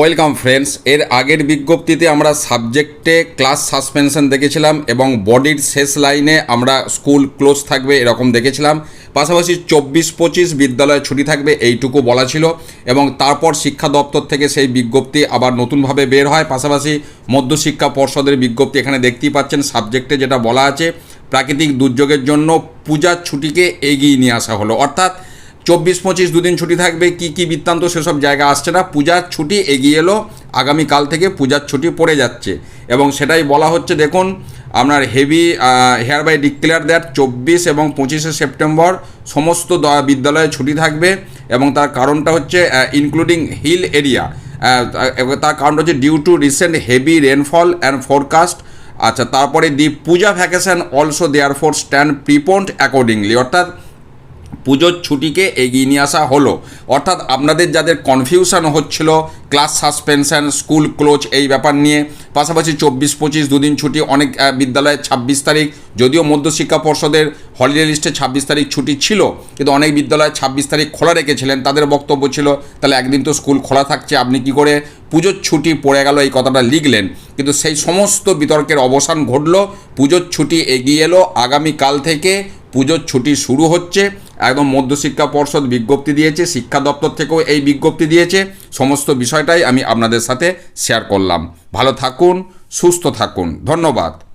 Welcome friends, এর আগের বিজ্ঞপ্তিতে আমরা সাবজেক্টে ক্লাস সাসপেনশন দেখেছিলাম এবং বডির শেষ লাইনে আমরা স্কুল ক্লোজ থাকবে এরকম দেখেছিলাম। পাশাপাশি চব্বিশ পঁচিশ বিদ্যালয়ে ছুটি থাকবে এইটুকু বলা ছিল এবং তারপর শিক্ষা দপ্তর থেকে সেই বিজ্ঞপ্তি আবার নতুনভাবে বের হয়। পাশাপাশি মধ্যশিক্ষা পর্ষদের বিজ্ঞপ্তি এখানে দেখতেই পাচ্ছেন, সাবজেক্টে যেটা বলা আছে, প্রাকৃতিক দুর্যোগের জন্য পূজার ছুটিকে এগিয়ে নিয়ে আসা হলো। অর্থাৎ চব্বিশ পঁচিশ দুদিন ছুটি থাকবে, কি কি বৃত্তান্ত সেসব জায়গা আসছে না। পূজার ছুটি এগিয়ে এলো আগামীকাল থেকে পূজার ছুটি পড়ে যাচ্ছে। এবং সেটাই বলা হচ্ছে, দেখুন, আপনার heavy hair by declare that চব্বিশ এবং পঁচিশে সেপ্টেম্বর সমস্ত বিদ্যালয়ে ছুটি থাকবে এবং তার কারণটা হচ্ছে ইনক্লুডিং হিল এরিয়া তার কারণটা হচ্ছে due to recent heavy rainfall and forecast আচ্ছা তারপরে the Puja vacation also there for stand preponed accordingly অর্থাৎ পুজোর ছুটিকে এগিয়ে নিয়ে আসা হলো। অর্থাৎ আপনাদের যাদের কনফিউশন হচ্ছিল ক্লাস সাসপেনশন স্কুল ক্লোজ এই ব্যাপার নিয়ে, পাশাপাশি চব্বিশ, পঁচিশ দুদিন ছুটি, অনেক বিদ্যালয়ে ছাব্বিশ তারিখ, যদিও মধ্যশিক্ষা পর্ষদের হলিডে লিস্টে ছাব্বিশ তারিখ ছুটি ছিল, কিন্তু অনেক বিদ্যালয়ে ছাব্বিশ তারিখ খোলা রেখেছিলেন, তাদের বক্তব্য ছিল, তাহলে একদিন তো স্কুল খোলা থাকছে, আপনি কি করে পুজোর ছুটি পড়ে গেল? এই কথাটা লিখলেন। কিন্তু সেই সমস্ত বিতর্কের অবসান ঘটলো, পুজোর ছুটি এগিয়ে এলো, আগামীকাল থেকে পুজোর ছুটি শুরু হচ্ছে একদম মধ্যশিক্ষা পর্ষদ বিজ্ঞপ্তি দিয়েছে, শিক্ষা দপ্তর থেকেও এই বিজ্ঞপ্তি দিয়েছে। সমস্ত বিষয়টাই আমি আপনাদের সাথে শেয়ার করলাম। ভালো থাকুন, সুস্থ থাকুন। ধন্যবাদ।